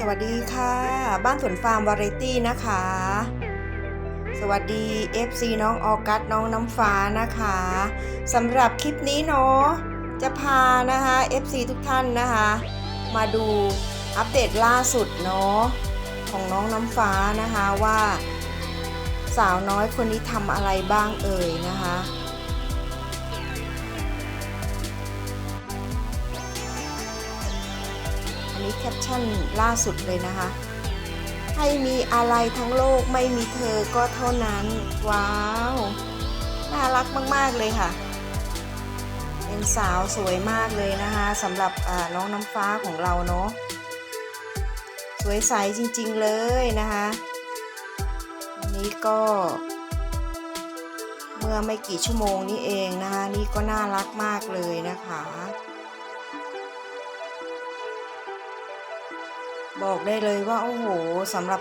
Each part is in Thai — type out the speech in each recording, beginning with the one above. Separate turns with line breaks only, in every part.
สวัสดีค่ะ บ้านสวนฟาร์มวาไรตี้นะคะ สวัสดี FC น้องออกัสน้องน้ำฟ้านะคะสำหรับคลิปนี้เนาะจะพานะคะ FC ทุกท่านนะคะ มาดูอัปเดตล่าสุดเนาะของน้องน้ำฟ้านะคะว่า สาวน้อยคนนี้ทำอะไรบ้างเอ่ยนะคะ นี้แคปชั่นล่าสุดเลยนะคะ ให้มีอะไรทั้งโลกไม่มีเธอก็เท่านั้น ว้าว น่ารักมาก ๆ เลยค่ะ เป็นสาวสวยมากเลยนะคะสำหรับน้องน้ำฟ้าของเราเนาะสวยใสจริง ๆ เลยนะคะอันนี้ก็ เมื่อไม่กี่ชั่วโมงนี้เองนะคะ นี่ก็น่ารักมากเลยนะคะ บอกได้เลยว่า โอ้โหสำหรับ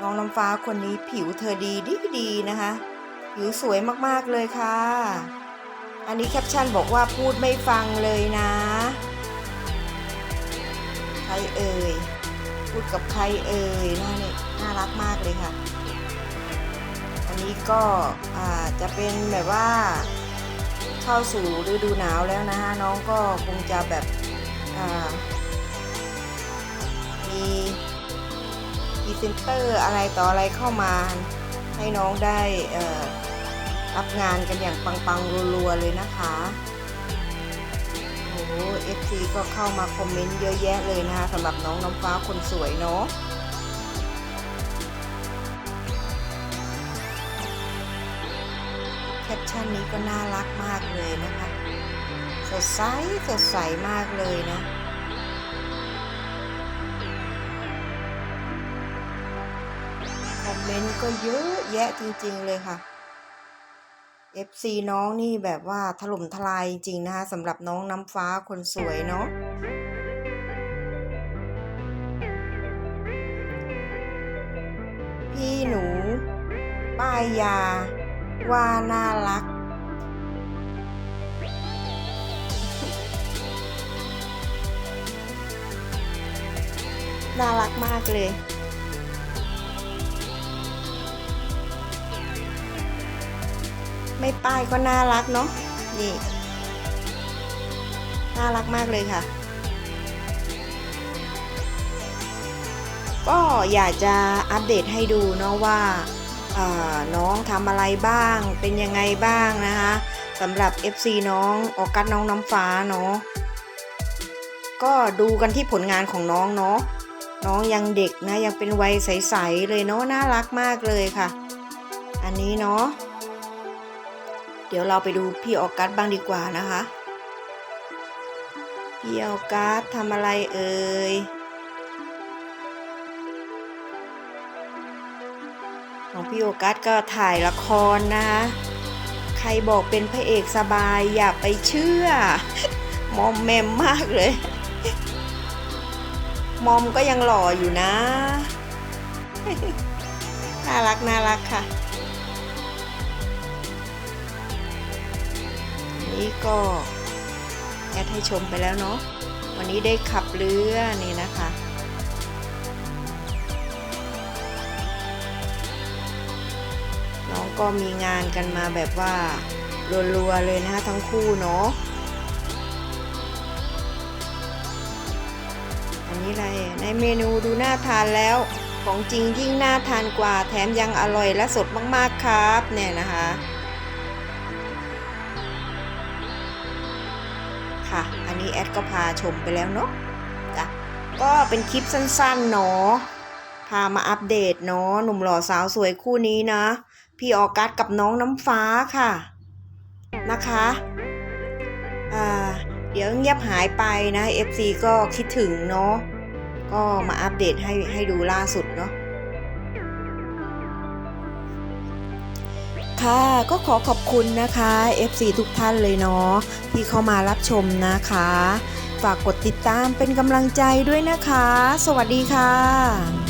น้องน้ำฟ้าคนนี้ผิวเธอดีดีดีนะคะ ผิวสวยมากๆเลยค่ะ อันนี้แคปชั่นบอกว่าพูดไม่ฟังเลยนะใครเอ่ยพูดกับใครเอ่ยน่าเนี่ยน่ารักมากเลยค่ะ อันนี้ก็จะเป็นแบบว่าเข้าสู่ฤดูหนาวแล้วนะคะน้องก็คงจะแบบ มีพรีเซนเตอร์อะไรต่ออะไรเข้ามาให้น้องได้รับงานกันอย่างปังๆรัวๆเลยนะคะโอ้โห FC ก็เข้ามาคอมเมนต์เยอะแยะเลยนะคะสำหรับน้องน้ำฟ้าคนสวยเนาะแคปชั่นนี้ก็น่ารักมากเลยนะคะ สดใส สดใสมากเลยนะ เมนต์ก็เยอะแยะจริง ๆ เลยค่ะ FC น้องนี่แบบว่าถล่มทลายจริงนะคะสำหรับน้องน้ำฟ้าคนสวยเนาะพี่หนู ป้ายยา ว่าน่ารัก น่ารักมากเลย ไม่ป้ายก็น่ารักเนาะนี่น่ารักมากเลยค่ะ ก็อยากจะอัปเดตให้ดูเนาะว่าน้องทำอะไรบ้าง เป็นยังไงบ้างนะคะสำหรับ FC น้องออกัสน้องน้ำฟ้าเนาะก็ดูกันที่ผลงานของน้องเนาะน้องยังเด็กนะยังเป็นวัยใส ๆ เลยเนาะน่ารักมากเลยค่ะ อันนี้เนาะ เดี๋ยวเราไปดูพี่ออกัสบ้างดีกว่านะคะ พี่ออกัสทำอะไรเอ่ยของพี่โอกัสก็ถ่ายละครนะคะใครบอกเป็นพระเอกสบายอย่าไปเชื่อ มอมแมมมากเลย มอมก็ยังหล่ออยู่นะ น่ารักน่ารักค่ะ นี้ก็แอดให้ชมไปแล้วเนาะวันนี้ได้ขับเรือนี่นะคะน้องก็มีงานกันมาแบบว่ารัวๆเลยนะคะทั้งคู่เนาะอันนี้อะไรในเมนูดูน่าทานแล้วของจริงยิ่งน่าทานกว่าแถมยังอร่อยและสดมากๆครับเนี่ยนะคะ ค่ะ อันนี้แอดก็พาชมไปแล้วเนาะจ้ะก็เป็นคลิปสั้นๆเนาะพามาอัปเดตเนาะหนุ่มหล่อสาวสวยคู่นี้นะ พี่ออกัสกับน้องน้ำฟ้าค่ะนะคะอ่าเดี๋ยวเงียบหายไปนะ FC ก็คิดถึงเนาะก็มาอัปเดตให้ให้ดูล่าสุดเนาะ ค่ะก็ขอขอบคุณนะคะ FC ทุกท่านเลยเนาะที่เข้ามารับชมนะคะ ฝากกดติดตามเป็นกำลังใจด้วยนะคะ สวัสดีค่ะ